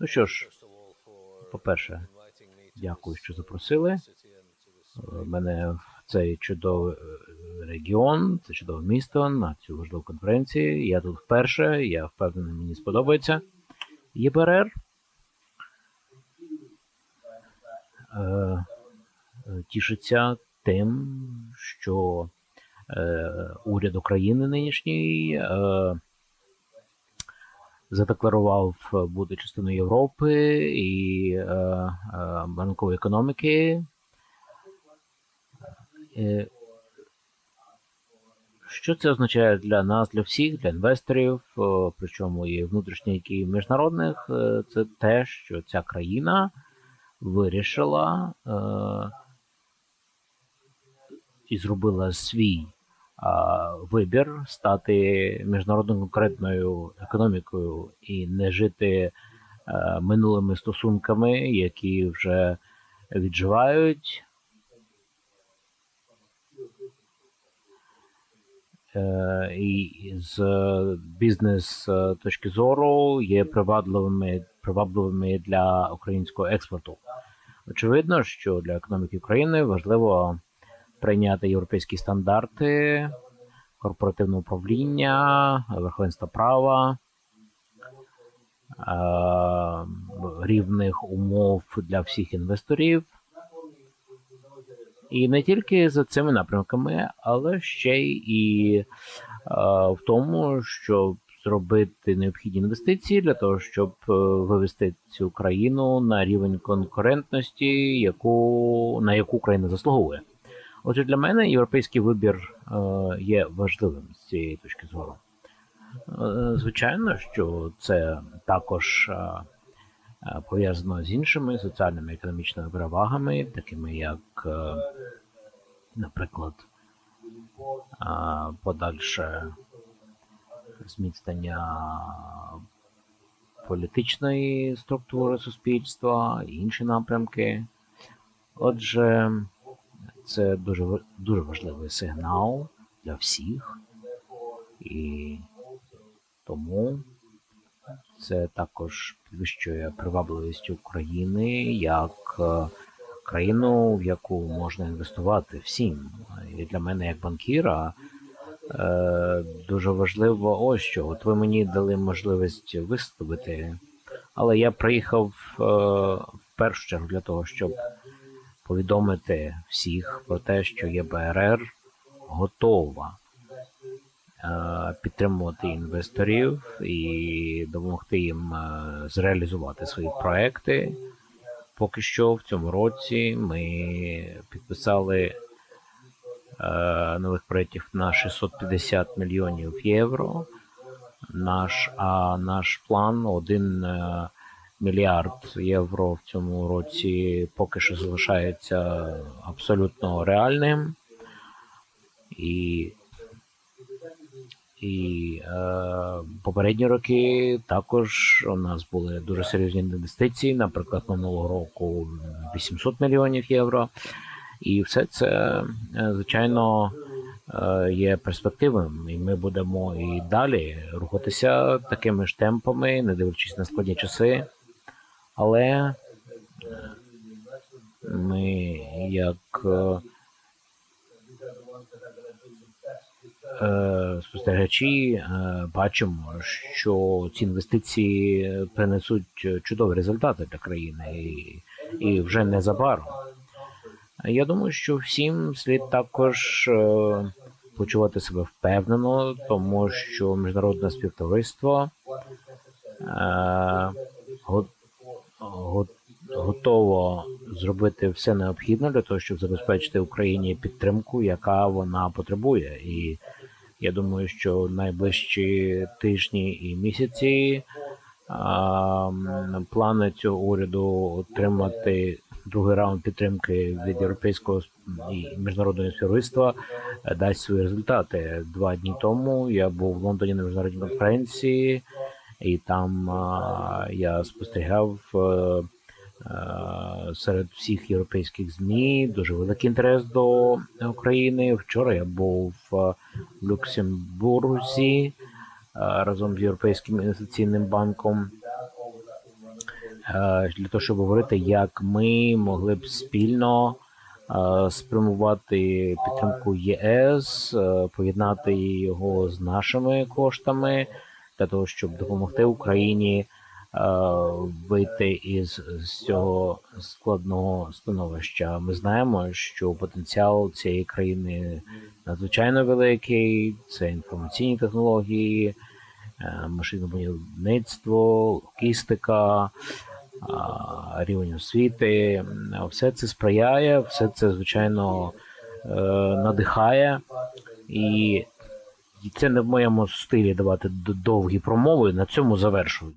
Ну що ж, по-перше, дякую, що запросили мене в цей чудовий регіон, це чудове місто на цю важливу конференцію. Я тут вперше, я впевнений, мені сподобається. ЄБРР е, тішиться тим, що е, уряд України нинішній е, задекларував бути частиною Європи і е, е, банкової економіки. Е, що це означає для нас, для всіх, для інвесторів, причому і внутрішніх, і міжнародних, це те, що ця країна вирішила е, і зробила свій е, вибір стати міжнародною конкурентною економікою і не жити е, минулими стосунками, які вже відживають. І з бізнес точки зору є привабливими привабливими для українського експорту. Очевидно, що для економіки України важливо прийняти європейські стандарти корпоративного управління, верховенства права, рівних умов для всіх інвесторів. І не тільки за цими напрямками, але ще й в тому, щоб зробити необхідні інвестиції для того, щоб вивести цю країну на рівень конкурентності, яку на яку країна заслуговує. Отже, для мене європейський вибір є важливим з цієї точки зору. Звичайно, що це також пов'язано з іншими соціальними і економічними перевагами, такими як, наприклад, подальше зміцнення політичної структури суспільства і інші напрямки. Отже, це дуже дуже важливий сигнал для всіх, і тому це також підвищує привабливість України як країну, в яку можна інвестувати всім. І для мене як банкіра дуже важливо ось що. От ви мені дали можливість виступити, але я приїхав в першу чергу для того, щоб повідомити всіх про те, що ЄБРР готова підтримувати інвесторів і допомогти їм зреалізувати свої проекти. Поки що в цьому році ми підписали нових проєктів на 650 мільйонів євро. Наш а наш план 1 мільярд євро в цьому році поки що залишається абсолютно реальним. І і е, попередні роки також у нас були дуже серйозні інвестиції, наприклад, минулого року 800 мільйонів євро. І все це, звичайно, є перспективним, і ми будемо і далі рухатися такими ж темпами, не дивлячись на складні часи. Але ми як спостерігачі бачимо, що ці інвестиції принесуть чудові результати для країни і, вже незабаром. Я думаю, що всім слід також почувати себе впевнено, тому що міжнародне співтовариство готово зробити все необхідне для того, щоб забезпечити Україні підтримку, яка вона потребує. І я думаю, що найближчі тижні і місяці плани цього уряду отримати другий раунд підтримки від європейського і міжнародного співтовариства дасть свої результати. Два дні тому я був в Лондоні на міжнародній конференції, і там я спостерігав серед всіх європейських змі дуже великий інтерес до України. Вчора я був в Люксембурзі разом з Європейським інвестиційним банком. е, для того, щоб говорити, як ми могли б спільно е, спрямувати підтримку ЄС, е, поєднати його з нашими коштами для того, щоб допомогти Україні е, вийти із цього складного становища. Ми знаємо, що потенціал цієї країни надзвичайно великий. Це інформаційні технології, е, машинобудівництво, логістика, рівень освіти. Все це сприяє, все це звичайно е, надихає. І це не в моєму стилі давати довгі промови. На цьому завершую.